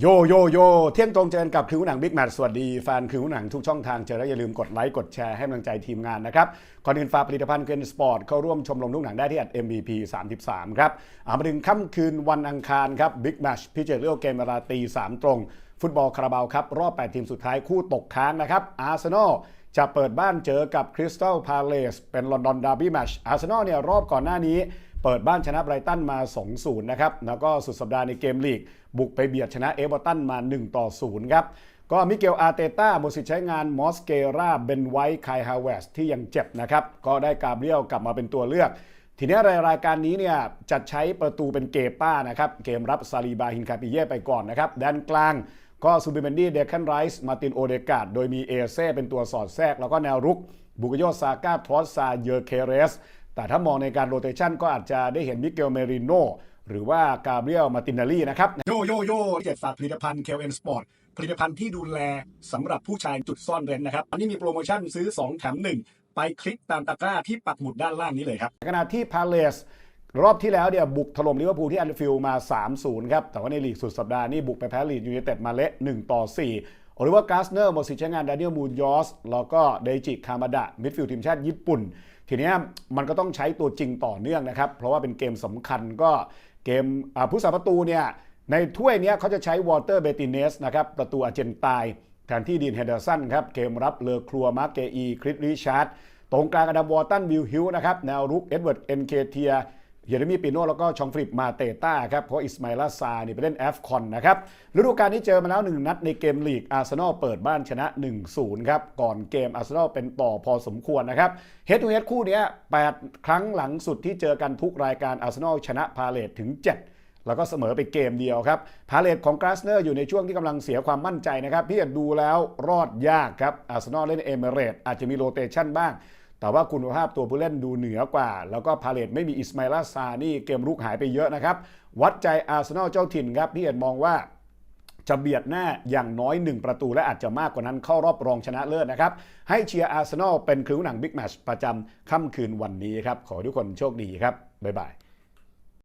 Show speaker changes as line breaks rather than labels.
โยโยโยเที่ยงตรงเจอกันกับคิวหนังบิ๊กแมทสวัสดีแฟนคิวหนังทุกช่องทางเจอแล้วอย่าลืมกดไลค์กดแชร์ให้กำลังใจทีมงานนะครับก่อนอื่นฝากผลิตภัณฑ์เกนสปอร์ตเข้าร่วมชมรมลูกหนังได้ที่ MVP 33 ครับอามาถึงค่ำคืนวันอังคารครับบิ๊กแมชพิจอร์เรียลเกมเวลาตี 3 ตรง ฟุตบอลคาราบาวครับ รอบ 8 ทีมสุดท้ายคู่ตกค้างนะครับอาร์เซนอลจะเปิดบ้านเจอกับคริสตัลพาเลสเป็นลอนดอนดาร์บี้แมชอาร์เซนอลเนี่ยรอบก่อนหน้านี้ เปิดบ้านชนะไบรตันมา 2-0 นะครับ แล้วก็สุดสัปดาห์ในเกมลีก บุกไปเบียดชนะเอเวอร์ตันมา 1-0 ครับ ก็มิเกลอาร์เตต้าหมดสิทธิ์ใช้งานมอสเกราเบนไวท์ไคฮาวเวสที่ยังเจ็บนะครับ ก็ได้กาเบรียลกลับมาเป็นตัวเลือกทีนี้ในรายการนี้เนี่ยจัดใช้ประตูเป็นเกป้านะครับ เกมรับซาลีบาฮินคาปิเย่ไปก่อนนะครับด้านกลางก็ซูบิเมนดี้เดคันไรส์มาตินโอเดกาดโดยมีเอเซ่เป็นตัวสอดแทรก แล้วก็แนวรุกบุกโยซาก้าทอสซาเยอร์เคเรส แต่ถ้ามองในการโรเตชันก็อาจจะได้เห็นมิเกลเมริโนหรือว่ากาเบรียลมาตินาลีนะครับ โยโยโย่เจ็ดฝากผลิตภัณฑ์เคลเอ็นสปอร์ตผลิตภัณฑ์ที่ดูแลสำหรับผู้ชายจุดซ่อนเร้นนะครับ อันนี้มีโปรโมชั่นซื้อ 2 แถม 1 ไปคลิกตามตะกร้าที่ปักหมุดด้านล่างนี้เลยครับขณะที่พาเลสรอบที่แล้วเนี่ยบุกถล่มลิเวอร์พูลที่แอนฟิลด์มา 3-0 ครับ แต่ว่าในลีกสุดสัปดาห์นี้บุกไปแพ้ลีดยูไนเต็ดมาเละ1ต่อ4 โอลิเวอร์กาสเนอร์หมดสิทธิ์ใช้งานดานิเอลมูนยอสแล้วก็เดจิคามาดะมิดฟิลด์ทีมชาติญี่ปุ่น ทีนี้มันก็ต้องใช้ตัวจริงต่อเนื่องนะครับ เพราะว่าเป็นเกมสำคัญก็เกมผู้สาประตูเนี่ยในถ้วยนี้เขาจะใช้วอเตอร์เบติเนสนะครับประตูอาเจนตายแทนที่ดีนเฮเดอร์สันครับเกมรับเลอครัวมาร์เกอีคริสริชาร์ดตรงกลางอดัมวอร์ตันวิลฮิลนะครับแนวรุกเอ็ดเวิร์ดเอ็นเคเทีย เยเรมีปิโน่แล้วก็ชองฟริปมาเตต้าครับเพราะอิสมาลาซานี่ไปเล่นแอฟคอนนะครับฤดูกาลนี้เจอมาแล้ว 1 นัดในเกมลีกอาร์เซนอลเปิดบ้านชนะ 1-0 ครับ ก่อนเกมอาร์เซนอลเป็นต่อพอสมควรนะครับเฮดทูเฮดคู่นี้8 ครั้งหลังสุดที่เจอกันทุกรายการอาร์เซนอลชนะพาเลตถึง 7แล้วก็เสมอไปเกมเดียวครับ พาเลตของกราสเนอร์อยู่ในช่วงที่กำลังเสียความมั่นใจนะครับ พี่ดูแล้วรอดยากครับ อาร์เซนอลเล่นเอเมเรตอาจจะมีโรเตชันบ้าง แต่ว่าคุณภาพตัวผู้เล่นดูเหนือกว่า แล้วก็พาเลตไม่มีอิสมาอิลาซานี่เกมรุกหายไปเยอะนะครับ วัดใจอาร์เซนอลเจ้าถิ่นครับพี่เอ็ดมองว่าจะเบียดหน้าอย่างน้อย 1 ประตูและอาจจะมากกว่านั้นเข้ารอบรองชนะเลิศนะครับ ให้เชียร์อาร์เซนอลเป็นคริ้วหนังบิ๊กแมชประจำค่ำคืนวันนี้ครับ ขอทุกคนโชคดีครับ บ๊ายบาย